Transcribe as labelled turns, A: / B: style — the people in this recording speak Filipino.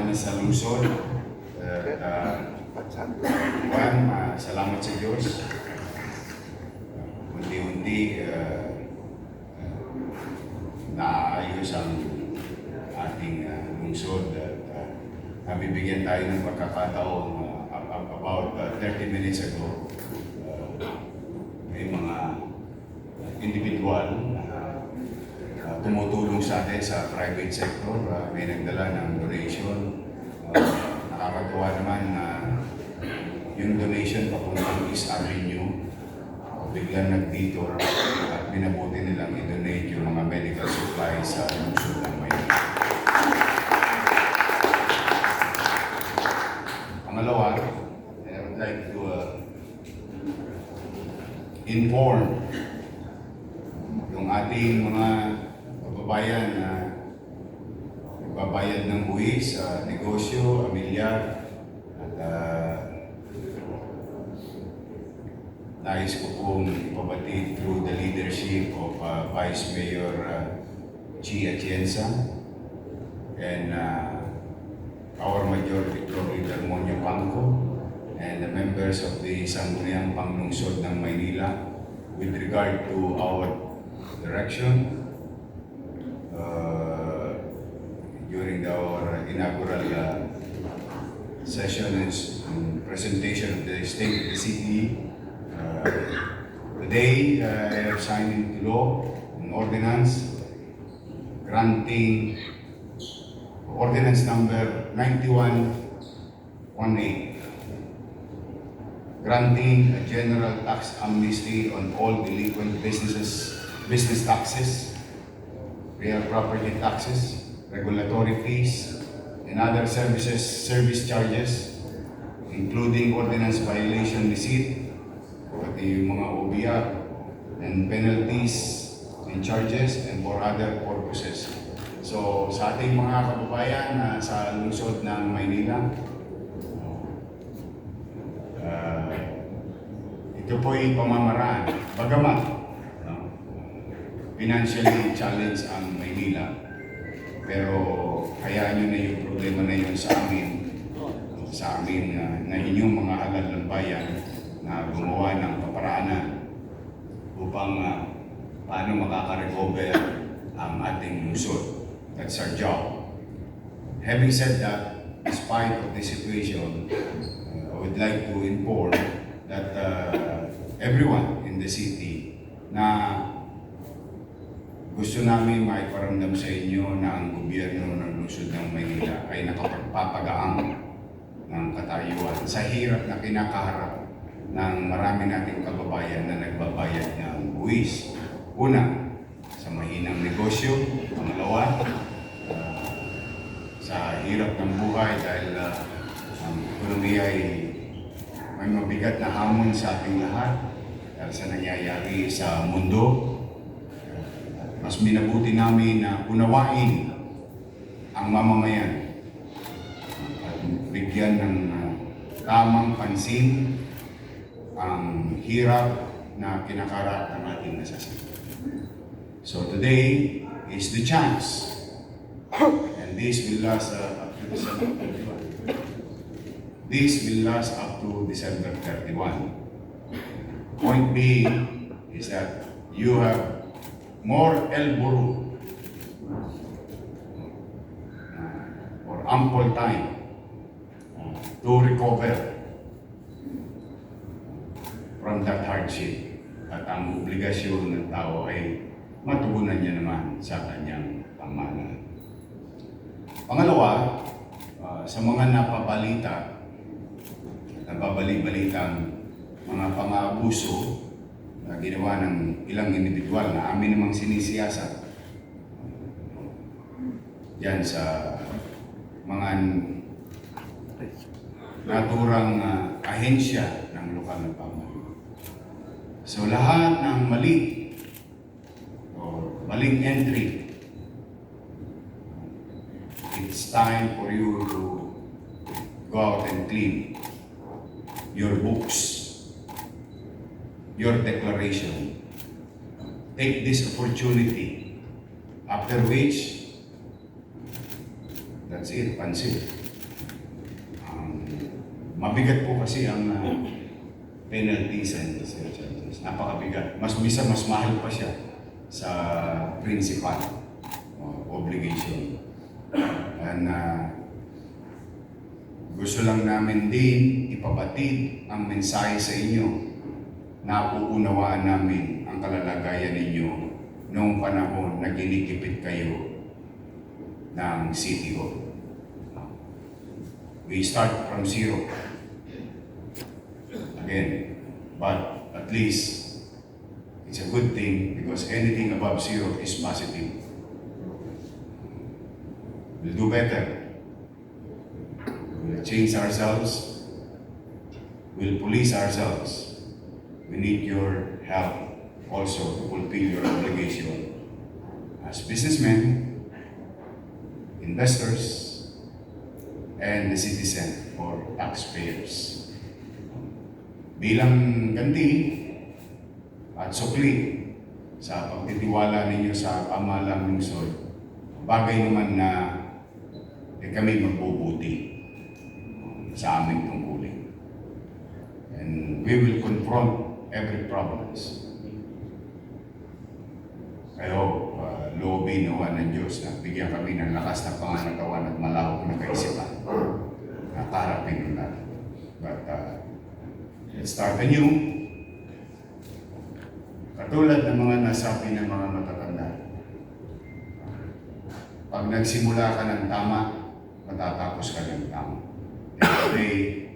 A: namin sa Luzon. At uh, Juan, uh, salamat sa Diyos. Ah, uh, Unti-unti uh, ah, uh, naayos ang ating uh, lungsod at uh, nabibigyan tayo ng pagkakataong uh, about uh, 30 minutes ago. Uh, may mga individual na uh, tumutulong sa atin sa private sector. Uh, may nagdala ng donation. Uh, nakakatuwa naman na yung donation papuntang East Avenue, uh, biglang nagdito at minabuti nilang i-donate yung mga medical supplies sa lungsod ng Maynila. Pangalawa, I would like to uh, inform yung ating mga kababayan na nagbabayad ng buwis sa negosyo, amilyar, at uh, nais ko pong ipabatid through the leadership of uh, Vice Mayor uh, Chi Atienza and uh, our Majority Victor Monyo Pangco and the members of the Sangguniang Panglungsod ng Maynila with regard to our direction our inaugural uh, session and and presentation of the state of the city. Uh, today, uh, I have signed into law an ordinance granting ordinance number 9118 granting a general tax amnesty on all delinquent businesses, business taxes, real property taxes, regulatory fees, and other services, service charges, including ordinance violation receipt, pati yung mga OBR, and penalties and charges, and for other purposes. So, sa ating mga kababayan na sa lungsod ng Maynila, uh, ito po'y pamamaraan. Bagamat, no, financially challenged ang Maynila, pero hayaan nyo na yung problema na yun sa amin, sa amin uh, na inyong mga halal ng bayan na gumawa ng paparaanan upang uh, paano makaka-recover ang ating lungsod. That's our job. Having said that, despite of the situation, uh, I would like to inform that uh, everyone in the city na gusto namin maiparamdam sa inyo na ang gobyerno ng lungsod ng Maynila ay nakapagpapagaang ng katayuan sa hirap na kinakaharap ng marami nating kababayan na nagbabayad ng buwis. Una, sa mahinang negosyo. Pangalawa, uh, sa hirap ng buhay dahil uh, ang ekonomiya ay may mabigat na hamon sa ating lahat dahil sa nangyayari sa mundo. Mas minabuti namin na unawain ang mamamayan at bigyan ng uh, tamang pansin ang hirap na kinakarap ng ating nasasabi. So today is the chance and this will last uh, up to December 31. This will last up to December 31. Point B is that you have more room uh, or ample time to recover from that hardship at ang obligasyon ng tao ay matugunan niya naman sa kanyang pamahalaan. Pangalawa, uh, sa mga napabalita, nababali-balitang mga pang-aabuso na ginawa ng ilang individual na amin namang sinisiyasat yan sa mga naturang uh, ahensya ng lokal na pamahalaan. So lahat ng mali o maling entry, it's time for you to go out and clean your books, your declaration. Take this opportunity, after which, that's it, pansin. Um, mabigat po kasi ang uh, penalties and charges. Napakabigat. Mas bisa mas mahal pa siya sa principal o obligation. And uh, gusto lang namin din ipabatid ang mensahe sa inyo na uunawaan namin ang kalalagayan ninyo noong panahon na ginikipit kayo ng City Hall. We start from zero. Again, but at least it's a good thing because anything above zero is positive. We'll do better. We'll change ourselves. We'll police ourselves. We need your help also to fulfill your obligation as businessmen, investors, and the citizen or taxpayers. Bilang ganti at sukli sa pagtitiwala ninyo sa pamahalang lungsod, bagay naman na eh, kami magbubuti sa aming tungkulin. And we will confront every problems. Hope, uh, loobin nawa ng Diyos na bigyan kami ng lakas na panganagawan at malawak na kaisipan na harapin nun natin. But uh, let's start anew. Katulad ng mga nasabi ng mga matatanda, pag nagsimula ka ng tama, matatapos ka ng tama. And today,